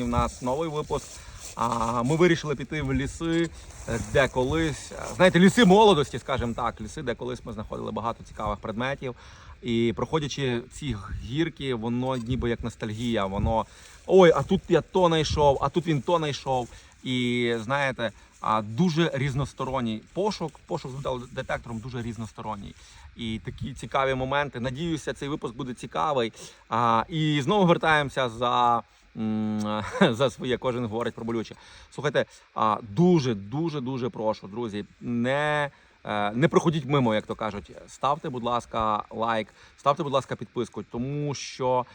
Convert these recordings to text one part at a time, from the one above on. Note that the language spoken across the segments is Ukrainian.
Сьогодні в нас новий випуск. А ми вирішили піти в ліси, е, де колись, е, знаєте, ліси молодості, скажімо так, ліси, де колись ми знаходили багато цікавих предметів. І проходячи ці гірки, воно ніби як ностальгія. Воно ой, а тут я то знайшов, а тут він то знайшов. І знаєте, дуже різносторонній пошук. Пошук з металодетектором дуже різносторонній. І такі цікаві моменти. Надіюся, цей випуск буде цікавий. А, і знову вертаємося за. За своє кожен говорить про болюче. Слухайте, а, дуже, дуже, дуже прошу, друзі, не, е, не проходіть мимо, як то кажуть. Ставте, будь ласка, лайк, ставте, будь ласка, підписку, тому що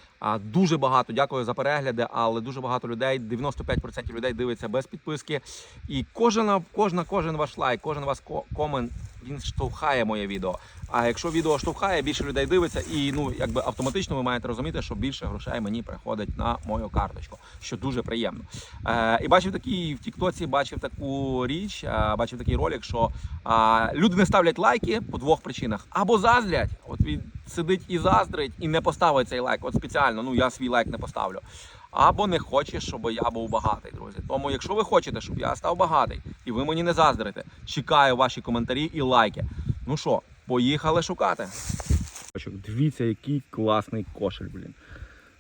дуже багато дякую за перегляди, але дуже багато людей, 95% людей дивиться без підписки. І кожен, кожна, кожен ваш лайк, кожен ваш комент. Він штовхає моє відео. А якщо відео штовхає, більше людей дивиться, і ну якби автоматично ви маєте розуміти, що більше грошей мені приходить на мою карточку, що дуже приємно. Е, і бачив такий в Тіктоці, бачив таку річ, е, бачив такий ролик, що е, люди не ставлять лайки по двох причинах: або заздрять, от він сидить і заздрить, і не поставить цей лайк. От спеціально, ну я свій лайк не поставлю. Або не хоче, щоб я був багатий, друзі. Тому, якщо ви хочете, щоб я став багатий, і ви мені не заздрите, чекаю ваші коментарі і лайки. Ну що, поїхали шукати. Дивіться, який класний кошель, блін.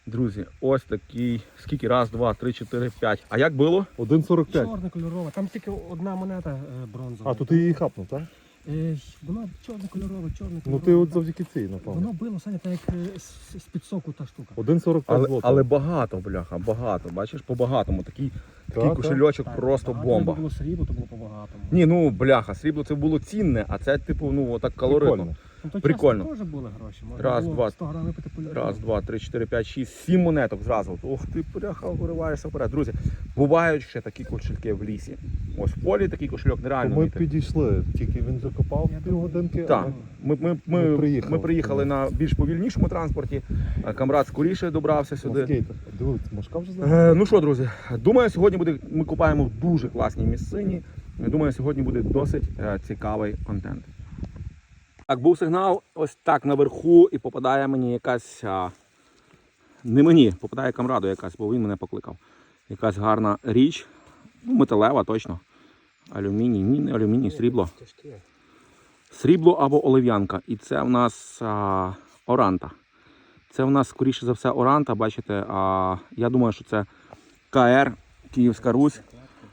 Друзі, ось такий. Скільки? Раз, два, три, чотири, п'ять. А як було? 1,45. Чорна кольорова, там тільки одна монета е, бронзова. А, ти її хапнув, так? Е, вона чорна кольорова, чорна Ну ти от завдяки цій, напевно. Воно било, Саня, так як е, з- з-під соку та штука. 1,45 Але, злотого. але багато, бляха, багато. Бачиш, по-багатому. Такий, такий Так, кошельочок Так, просто багато бомба. Якби було срібло, то було по-багатому. Ні, ну бляха, срібло це було цінне, а це, типу, ну отак калоритно. Прикольно. Ну, прикольно. теж були гроші. Можна Раз, було два, 100 грам випити Раз, два, три, чотири, п'ять, шість, сім монеток зразу. Ох ти, бляха, вириваєшся вперед. Друзі, бувають ще такі кошельки в лісі. Ось в полі такий кошельок То нереально ми знайти. підійшли, тільки він закопав півгодинки. Так, ми, ми, ми, Ми ми, приїхали. приїхали на більш повільнішому транспорті. Камрад скоріше добрався сюди. Дивіться, Машка вже знає. Е, ну що, друзі, думаю, сьогодні буде. Ми купаємо в дуже класній місцині. Думаю, сьогодні буде досить е, цікавий контент. Так, був сигнал ось так наверху, і попадає мені якась. А, не мені, попадає камраду якась, бо він мене покликав. Якась гарна річ. Ну, металева точно. Алюміній, ні, не алюміній, срібло. Срібло або олив'янка. І це в нас а, оранта. Це в нас, скоріше за все, оранта. Бачите, а, я думаю, що це КР, Київська Русь.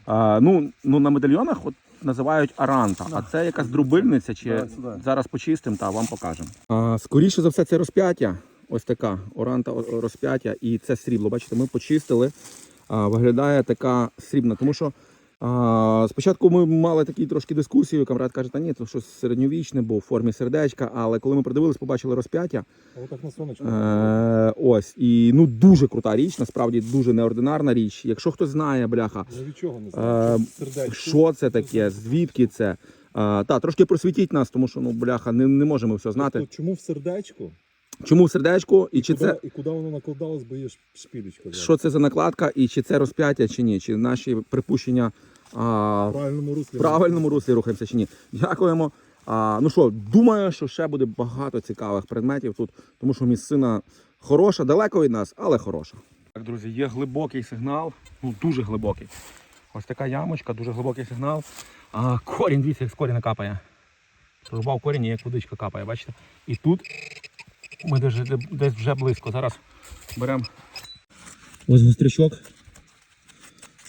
А, ну, ну, на медальйонах от, називають аранта, а це якась друбильниця, чи Давай сюди. зараз почистимо та вам покажемо. А, скоріше за все, це розп'яття. Ось така оранта розп'яття, і це срібло. Бачите, ми почистили. А, виглядає така срібна, тому що а, спочатку ми мали такі трошки дискусію. Камрад каже, та ні, це щось середньовічне, бо в формі сердечка. Але коли ми придивились, побачили розп'яття. Отак на сонечку. Е, ось і ну дуже крута річ, насправді дуже неординарна річ. Якщо хтось знає, бляха, від чого не Е, знаю. Що це таке, звідки це. Е, та трошки просвітіть нас, тому що ну бляха, не, не можемо все знати. Тобто, чому в сердечку? Чому в сердечку, і чи куди, це і куди воно накладалось, бо є ж шпілечка. що це за накладка, і чи це розп'яття, чи ні, чи наші припущення а, В правильному руслі. в правильному руслі рухаємося чи ні. Дякуємо. А, ну що, думаю, що ще буде багато цікавих предметів тут, тому що місцина хороша, далеко від нас, але хороша. Так, друзі, є глибокий сигнал, ну дуже глибокий. Ось така ямочка, дуже глибокий сигнал. А, корінь, дивіться, як з коріння капає. Прорубав корінь і як водичка капає, бачите? І тут ми десь, десь вже близько. Зараз беремо. Ось гострячок.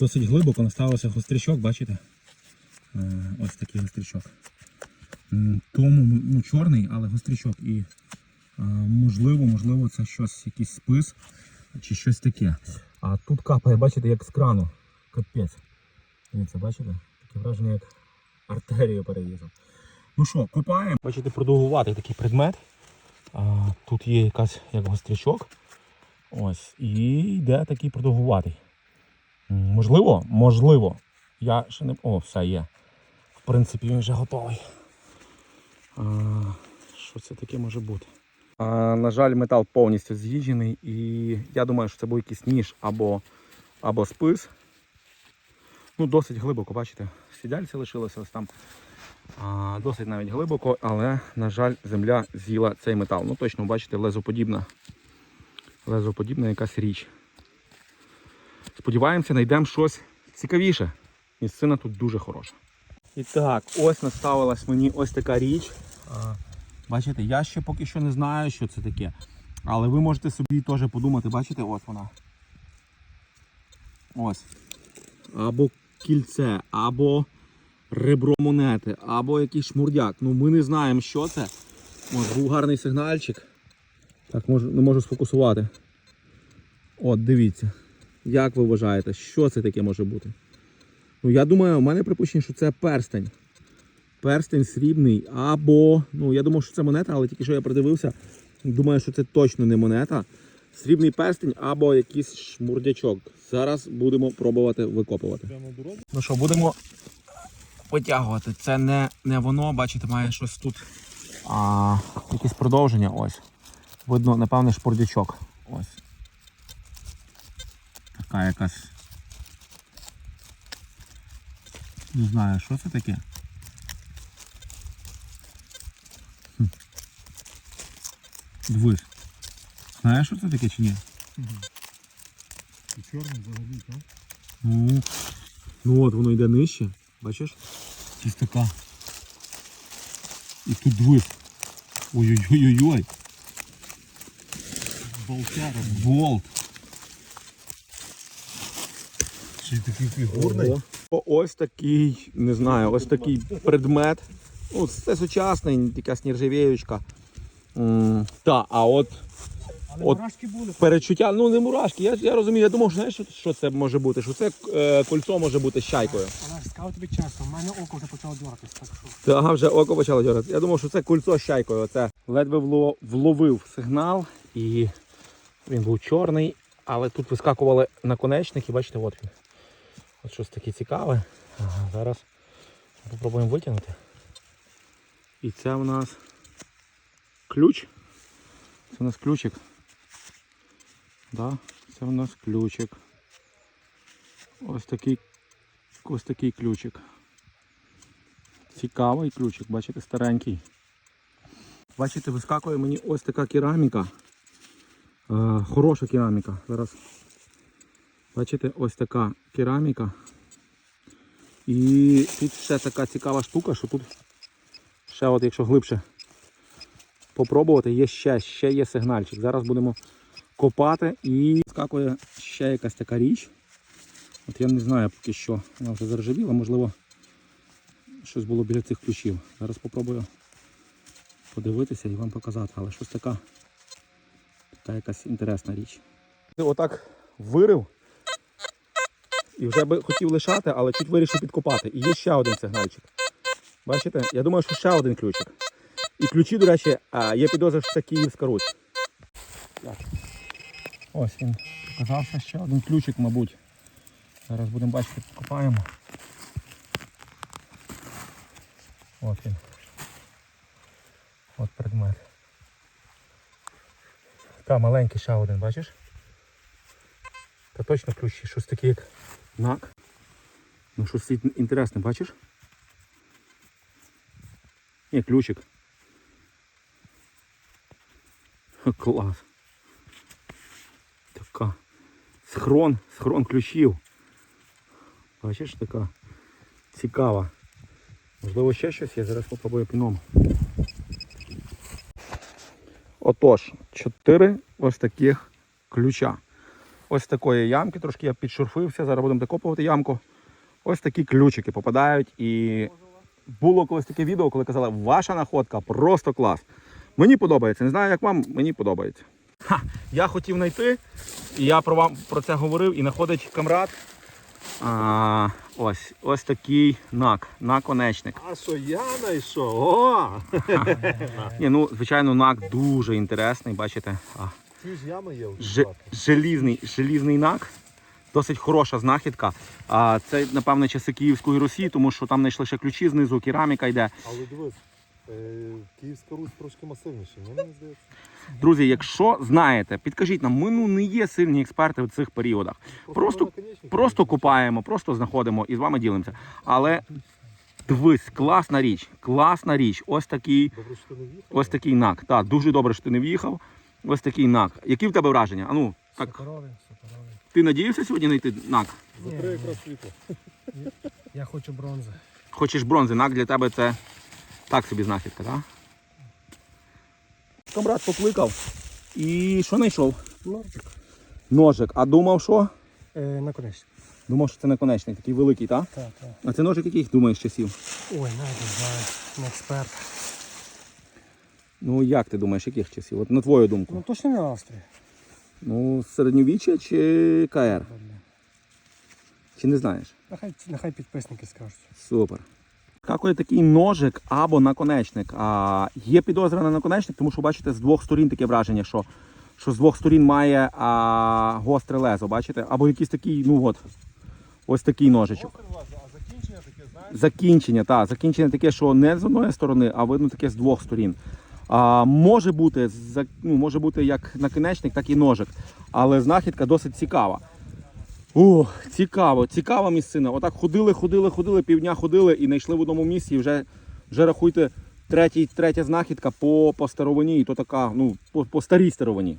Досить глибоко наставився гострячок, бачите? Е, Ось такий гострячок. Тому ну, чорний, але гострячок. І е, можливо, можливо, це щось, якийсь спис чи щось таке. А тут капає, бачите, як з крану. Капець. Дивіться, бачите? Таке враження, як артерію перерізав. Ну що, копаємо. Бачите, продовгуватий такий предмет. Тут є якась як гострячок. Ось. І йде такий продовгуватий. Можливо, можливо. Я ще не. О, все є. В принципі, він вже готовий. А, що це таке може бути? А, на жаль, метал повністю з'їджений, і я думаю, що це був якийсь ніж або, або спис. Ну, досить глибоко, бачите, сідальці лишилося ось там. Досить навіть глибоко, але, на жаль, земля з'їла цей метал. Ну, точно, бачите, лезоподібна. Лезоподібна якась річ. Сподіваємося, знайдемо щось цікавіше. Місцина тут дуже хороша. І так, ось наставилась мені ось така річ. Бачите, я ще поки що не знаю, що це таке. Але ви можете собі теж подумати, бачите, ось вона. Ось. Або кільце, або ребро монети, або якийсь шмурдяк. Ну ми не знаємо, що це. Ось був гарний сигнальчик. Так, можу, не можу сфокусувати. От, дивіться. Як ви вважаєте, що це таке може бути? Ну, я думаю, у мене припущення, що це перстень. Перстень срібний, або, ну, я думав, що це монета, але тільки що я придивився. Думаю, що це точно не монета. Срібний перстень або якийсь шмурдячок. Зараз будемо пробувати викопувати. Ну що, будемо витягувати. Це не, не воно, бачите, має щось тут. А, якесь продовження. Ось. Видно, напевне, шпордячок. Ось. Така якась. Не знаю, що це таке. Хм. Дивись. Знаєш, що це таке чи ні? Чорний взагалі, так? Ну, ну от воно йде нижче, бачиш? Така. І тут дивись. Ой-ой-ой-ой-ой. Болтяра. Болт. Чи такий фігурний? О, Ось такий, не знаю, ось такий предмет. Ну, це сучасний, якась нержавіючка. Та, а от Але От- мурашки були. перечуття, ну не мурашки, я, я розумію, я думав, що знаєш, що, це може бути? Що це е, кольцо може бути з чайкою. Але ж сказав тобі чесно, в мене око вже почало дьоратись, так що. Та вже око почало дьорати. Я думав, що це кульцо з чайкою. Оце. Ледве вло- вловив сигнал і він був чорний, але тут вискакували наконечники, бачите, от він. От щось таке цікаве. Ага, зараз попробуємо витягнути. І це в нас ключ. Це у нас ключик. Да, це у нас ключик. Ось такий, ось такий ключик. Цікавий ключик, бачите, старенький. Бачите, вискакує мені ось така кераміка. Е, хороша кераміка. Зараз. Бачите, ось така кераміка. І тут ще така цікава штука, що тут ще от якщо глибше попробувати, є ще, ще є сигнальчик. Зараз будемо копати і вискакує ще якась така річ. От я не знаю поки що. Вона вже заржавіла, можливо щось було біля цих ключів. Зараз спробую подивитися і вам показати, але щось така, така якась інтересна річ. Отак вирив і вже би хотів лишати, але чуть вирішив підкопати. І є ще один сигнальчик. Бачите? Я думаю, що ще один ключик. І ключі, до речі, є підозра, що це Київська Русь. Ось він показався ще один ключик, мабуть. Зараз будемо бачити, підкопаємо. От він. От предмет. Та маленький ще один, бачиш? Та точно ключ, щось таке як нак. Ну щось інтересне, бачиш? Ні, ключик. Клас. Така. Схрон, схрон ключів. Бачиш, така цікава. Можливо, ще щось є, зараз попробую піном. Отож, чотири ось таких ключа. Ось такої ямки, трошки я підшурфився, зараз будемо докопувати ямку. Ось такі ключики попадають. І було колись таке відео, коли казали, ваша находка просто клас. Мені подобається. Не знаю, як вам, мені подобається. Ха, я хотів знайти, і я про вам про це говорив, і знаходить камрад. А, ось, ось такий нак, наконечник. А що я знайшов? О! Ні, ну, звичайно, нак дуже інтересний, бачите. А, Ці ж ями є. Ж, желізний, желізний нак. Досить хороша знахідка. А це, напевно, часи Київської Росії, тому що там знайшли ще ключі знизу, кераміка йде. Але дивись, е, Київська Русь трошки масивніша, мені здається. Друзі, якщо знаєте, підкажіть нам, ми ну, не є сильні експерти в цих періодах. Просто- Просто купаємо, просто знаходимо і з вами ділимося. Але дивись, класна річ, класна річ. Ось такий, ось такий нак. Так, дуже добре, що ти не в'їхав. Ось такий нак. Які в тебе враження? А ну, Так. Ти надіявся сьогодні знайти нак? Закрий якраз світло. Я хочу бронзи. Хочеш бронзи, нак для тебе це так собі знахідка, так? Камрад покликав. І що знайшов? Ножик. Ножик. А думав, що? Е, наконечник. Думав, що це наконечник, такий великий, так? Так, так. А це ножик яких думаєш часів? Ой, навіть не знаю. Не експерт. Ну як ти думаєш, яких часів? От на твою думку. Ну точно не Австрія. Ну, середньовіччя чи КР? Чи не знаєш? Нехай, нехай підписники скажуть. Супер. Какує такий ножик або наконечник. А, є підозра на наконечник, тому що бачите, з двох сторін таке враження, що, що з двох сторін має а, гостре лезо, бачите? Або якийсь такий, ну от, ось такий ножичок. А закінчення таке, знаєш? Закінчення, так, закінчення таке, що не з одної сторони, а видно таке з двох сторін. А, може бути, ну, може бути як наконечник, так і ножик. Але знахідка досить цікава. О, цікаво, цікава місцина. Отак ходили, ходили, ходили, півдня ходили і знайшли в одному місці. Вже, вже рахуйте, третій, третя знахідка по, по старовині, і то така, ну, по, по старій старовині.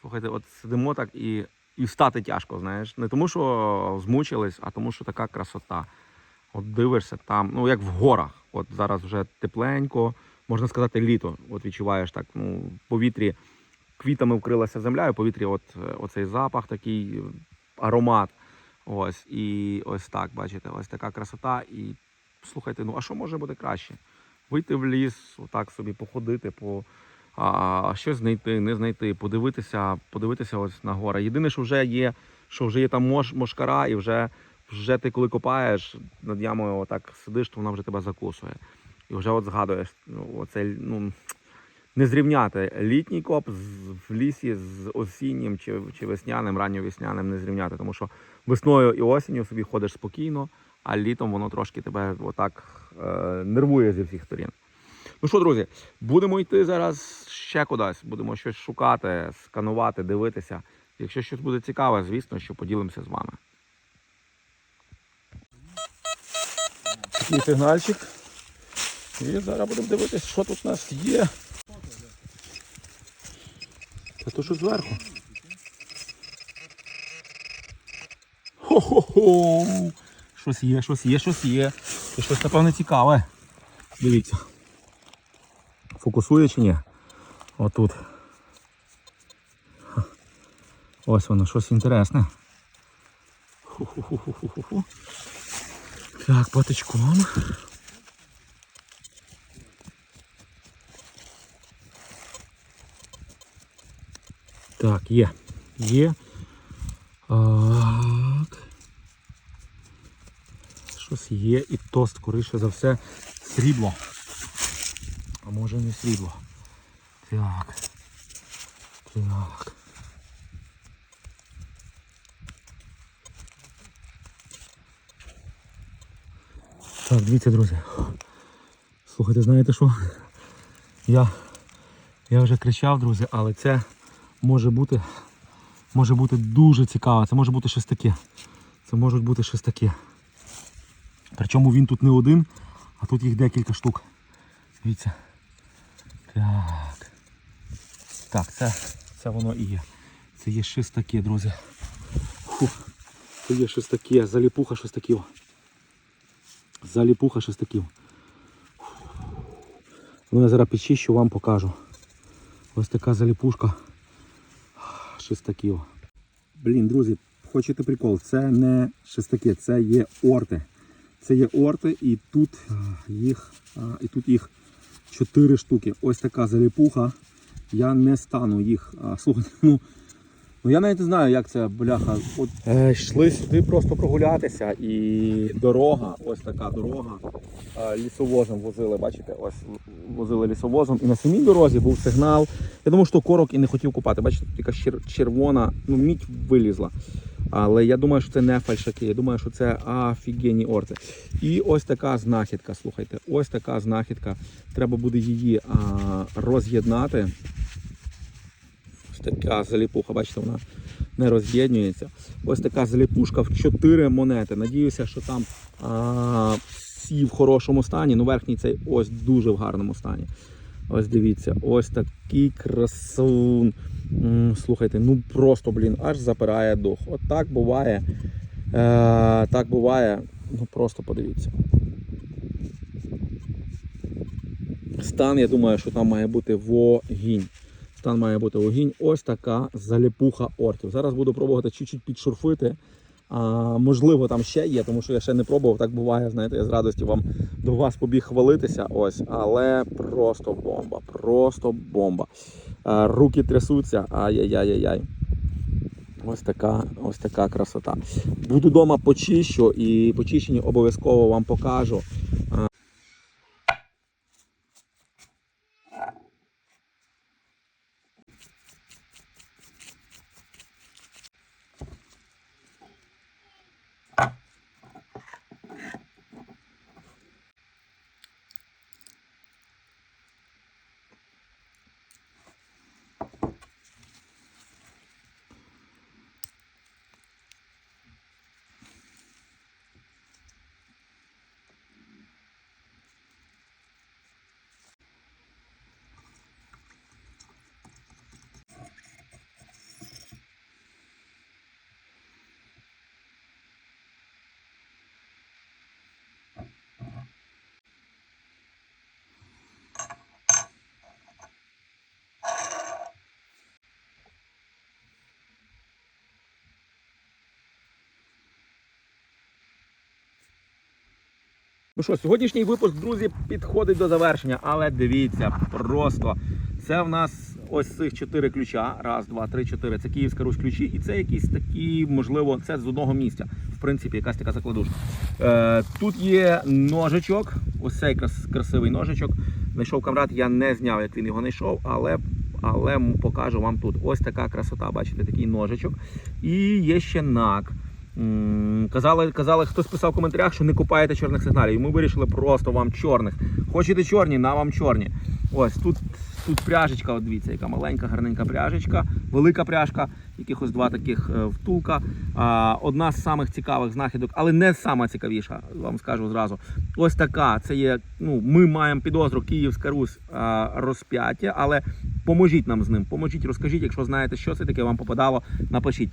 Слухайте, от сидимо так і, і встати тяжко, знаєш. Не тому, що змучились, а тому, що така красота. От дивишся там, ну як в горах. От зараз вже тепленько, можна сказати, літо. От відчуваєш так, ну, в повітрі квітами вкрилася земля, і в повітрі от, е, оцей запах, такий е, аромат. Ось, і ось так, бачите, ось така красота. І слухайте, ну а що може бути краще? Вийти в ліс, отак собі походити, по, а, щось знайти, не знайти, подивитися, подивитися ось на гори. Єдине, що вже є, що вже є там мош, мошкара, і вже, вже ти коли копаєш над ямою, отак сидиш, то вона вже тебе закусує. І вже от згадуєш, ну, оце, ну, не зрівняти літній коп в лісі з осіннім чи, чи весняним, ранньовесняним не зрівняти, тому що весною і осінню собі ходиш спокійно, а літом воно трошки тебе отак е, нервує зі всіх сторін. Ну що, друзі, будемо йти зараз ще кудись, будемо щось шукати, сканувати, дивитися. Якщо щось буде цікаве, звісно, що поділимося з вами. Такий сигнальчик. І зараз будемо дивитися, що тут у нас є. То зверху. Хо-хо-хо! Щось є, щось є, щось є. Це щось, напевно, цікаве. Дивіться. Фокусує чи ні? Отут. Ось воно, щось інтересне. Так, патичком. Так, є. Є. Так. Щось є і то, скоріше за все, срібло. А може не срібло. Так. Так. Так, дивіться, друзі. Слухайте, знаєте що? Я, я вже кричав, друзі, але це може бути, може бути дуже цікаво. Це може бути щось таке. Це може бути щось таке. Причому він тут не один, а тут їх декілька штук. Дивіться. Так. Так, це, це воно і є. Це є щось таке, друзі. Фух. Це є щось таке, заліпуха щось таке. Заліпуха щось таке. Ну я зараз підчищу, вам покажу. Ось така заліпушка. Таке. Блін, друзі, хочете прикол? Це не шестаки, це є орти. Це є орти і тут їх, і тут їх чотири штуки. Ось така заліпуха. Я не стану їх. слухати. слухайте, ну, ну я навіть не знаю, як це бляха. От, е, йшли сюди просто прогулятися і дорога, ось така дорога. Е, лісовозом возили, бачите, ось возили лісовозом. І на самій дорозі був сигнал. Я думаю, що корок і не хотів купати. Бачите, чер- червона, ну мідь вилізла. Але я думаю, що це не фальшаки. Я думаю, що це офігенні орти. І ось така знахідка. Слухайте, ось така знахідка. Треба буде її а, роз'єднати. Така заліпуха, бачите, вона не роз'єднується. Ось така заліпушка в 4 монети. Надіюся, що там а, всі в хорошому стані. Ну, верхній цей ось дуже в гарному стані. Ось дивіться, ось такий красун. Слухайте, ну просто, блін, аж запирає дух. От так буває. Е, так буває. Ну просто подивіться. Стан, я думаю, що там має бути вогінь. Стан має бути вогінь. Ось така заліпуха ортів. Зараз буду пробувати чуть-чуть підшурфити. А, можливо, там ще є, тому що я ще не пробував. Так буває, знаєте, я з радості вам до вас побіг хвалитися. Ось, але просто бомба, просто бомба. А, руки трясуться. Ай-яй-яй-яй. Ось така, ось така красота. Буду вдома почищу і почищені обов'язково вам покажу. Ну що, сьогоднішній випуск, друзі, підходить до завершення, але дивіться, просто це в нас ось цих чотири ключа. Раз, два, три, чотири. Це Київська Русь ключі, і це якісь такі, можливо, це з одного місця. В принципі, якась така закладушка. Е, тут є ножичок, ось цей крас, красивий ножичок. Знайшов камрад, я не зняв, як він його знайшов, але. Але покажу вам тут. Ось така красота, бачите, такий ножичок. І є ще нак. Казали, казали, хтось писав в коментарях, що не купаєте чорних сигналів. І ми вирішили просто вам чорних. Хочете чорні, на вам чорні. Ось тут, тут пряжечка, от дивіться, яка маленька, гарненька пряжечка, велика пряжка, якихось два таких е, втулка. Одна з самих цікавих знахідок, але не сама цікавіша, вам скажу зразу. Ось така. Це є. Ну, ми маємо підозру Київська Русь а, розп'яття, але поможіть нам з ним. Поможіть, розкажіть, якщо знаєте, що це таке вам попадало, напишіть.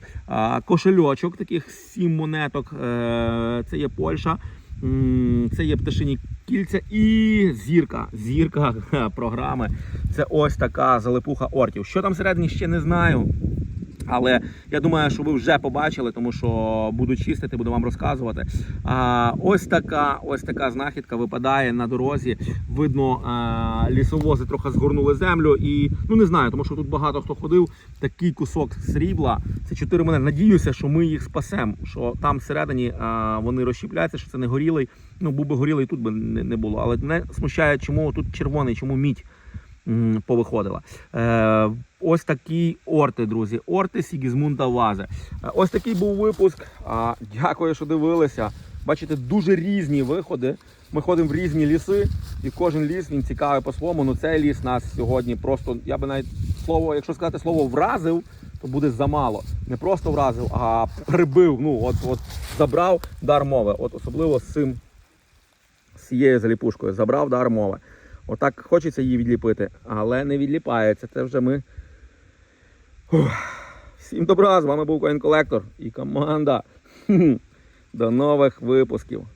Кошельочок, таких сім монеток. Е, це є Польща. Це є пташині кільця і зірка. Зірка програми. Це ось така залипуха ортів. Що там всередині ще не знаю. Але я думаю, що ви вже побачили, тому що буду чистити, буду вам розказувати. А, ось така, ось така знахідка випадає на дорозі. Видно, а, лісовози трохи згорнули землю, і ну не знаю, тому що тут багато хто ходив. Такий кусок срібла. Це чотири монети. Надіюся, що ми їх спасемо. Що там всередині а, вони розщіпляються, що це не горілий. Ну, був би горілий, тут би не, не було. Але мене смущає, чому тут червоний, чому мідь повиходила. Е, ось такі орти, друзі. Орти Сігізмунда Вазе. Е, ось такий був випуск. Дякую, що дивилися. Бачите, дуже різні виходи. Ми ходимо в різні ліси, і кожен ліс він цікавий по-своєму. Ну цей ліс нас сьогодні просто, я би навіть слово, якщо сказати слово вразив, то буде замало. Не просто вразив, а прибив. Ну, от, от забрав дар мови. От особливо з цим з цією заліпушкою. Забрав дар мови. Отак хочеться її відліпити, але не відліпається. Це вже ми. Всім добра, з вами був Коін Колектор і команда. До нових випусків.